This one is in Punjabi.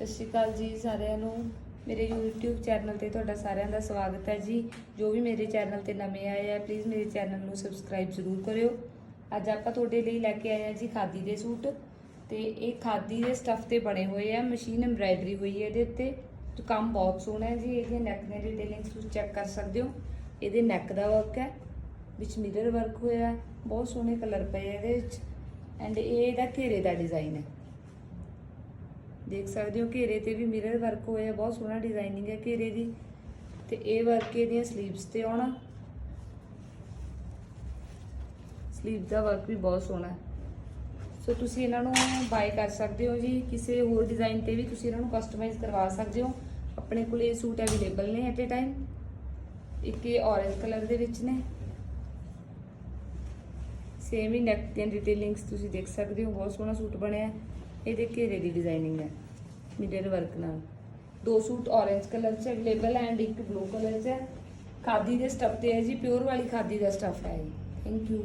ਸਤਿ ਸ਼੍ਰੀ ਅਕਾਲ ਜੀ ਸਾਰਿਆਂ ਨੂੰ। ਮੇਰੇ YouTube ਚੈਨਲ ਤੇ ਤੁਹਾਡਾ ਸਾਰਿਆਂ ਦਾ ਸਵਾਗਤ ਹੈ ਜੀ। ਜੋ ਵੀ ਮੇਰੇ ਚੈਨਲ ਤੇ ਨਵੇਂ ਆਏ ਆ ਪਲੀਜ਼ ਮੇਰੇ ਚੈਨਲ ਨੂੰ ਸਬਸਕ੍ਰਾਈਬ ਜ਼ਰੂਰ ਕਰਿਓ। ਅੱਜ ਆਪਾਂ ਤੁਹਾਡੇ ਲਈ ਲੈ ਕੇ ਆਏ ਆ ਜੀ ਖਾਦੀ ਦੇ ਸੂਟ। ਤੇ ਇਹ ਖਾਦੀ ਦੇ ਸਟੱਫ ਤੇ ਬਣੇ ਹੋਏ ਆ ਮਸ਼ੀਨ ਐਮਬ੍ਰਾਇਡਰੀ ਹੋਈ ਹੈ ਇਹਦੇ ਉੱਤੇ। ਤੇ ਕੰਮ ਬਹੁਤ ਸੋਹਣਾ ਹੈ ਜੀ, ਇਹਦੀਆਂ ਨੈਕ ਦੀਆਂ ਡਿਟੇਲਿੰਗਸ ਤੁਸੀਂ ਚੈੱਕ ਕਰ ਸਕਦੇ ਹੋ। ਇਹਦੇ ਨੈਕ ਦਾ ਵਰਕ ਹੈ, ਵਿੱਚ ਮਿਰਰ ਵਰਕ ਹੋਇਆ, ਬਹੁਤ ਸੋਹਣੇ ਕਲਰ ਪਏ ਇਹਦੇ ਵਿੱਚ। ਐਂਡ ਇਹ ਇਹਦਾ ਘੇਰੇ ਦਾ ਡਿਜ਼ਾਈਨ ਹੈ। ਦੇਖ ਸਕਦੇ ਹੋ ਘੇਰੇ ਤੇ ਵੀ ਮਿਰਰ ਵਰਕ ਹੋਇਆ, ਬਹੁਤ ਸੋਹਣਾ ਡਿਜ਼ਾਈਨਿੰਗ ਹੈ ਘੇਰੇ ਦੀ। ਤੇ ਇਹ ਵਰਕ ਇਹਦੀਆਂ ਸਲੀਵਸ ਤੇ ਆਉਣਾ। ਸਲੀਵ ਦਾ ਵਰਕ ਵੀ ਬਹੁਤ ਸੋਹਣਾ ਹੈ। ਸੋ ਤੁਸੀਂ ਇਹਨਾਂ ਨੂੰ ਬਾਈ ਕਰ ਸਕਦੇ ਹੋ ਜੀ, ਕਿਸੇ ਹੋਰ ਡਿਜ਼ਾਈਨ ਤੇ ਵੀ ਤੁਸੀਂ ਇਹਨਾਂ ਨੂੰ ਕਸਟਮਾਈਜ਼ ਕਰਵਾ ਸਕਦੇ ਹੋ। ਆਪਣੇ ਕੋਲ ਇਹ ਸੂਟ ਅਵੇਲੇਬਲ ਨੇ ਐਟ ਅ ਟਾਈਮ ਇੱਕ ਇਹ orange ਕਲਰ ਦੇ ਵਿੱਚ ਨੇ। ਸੇਮ ਹੀ ਨੈਕ ਦੀਆਂ ਡਿਟੇਲਿੰਗਸ ਤੁਸੀਂ ਦੇਖ ਸਕਦੇ ਹੋ, ਬਹੁਤ ਸੋਹਣਾ ਸੂਟ ਬਣਿਆ ਹੈ। ਇਹਦੇ ਘੇਰੇ ਦੀ ਡਿਜ਼ਾਈਨਿੰਗ ਹੈ। ਮਿਡਲ ਵਰਕ ਨਾਲ। ਦੋ ਸੂਟ orange ਕਲਰ 'ਚ ਅਵੇਲੇਬਲ ਐਂਡ ਇੱਕ ਬਲੂ ਕਲਰ 'ਚ ਹੈ। ਖਾਦੀ ਦੇ ਸਟੱਫ ਤੇ ਹੈ ਜੀ ਪਿਓਰ ਵਾਲੀ ਖਾਦੀ ਦਾ ਸਟੱਫ ਹੈ ਜੀ ਥੈਂਕ ਯੂ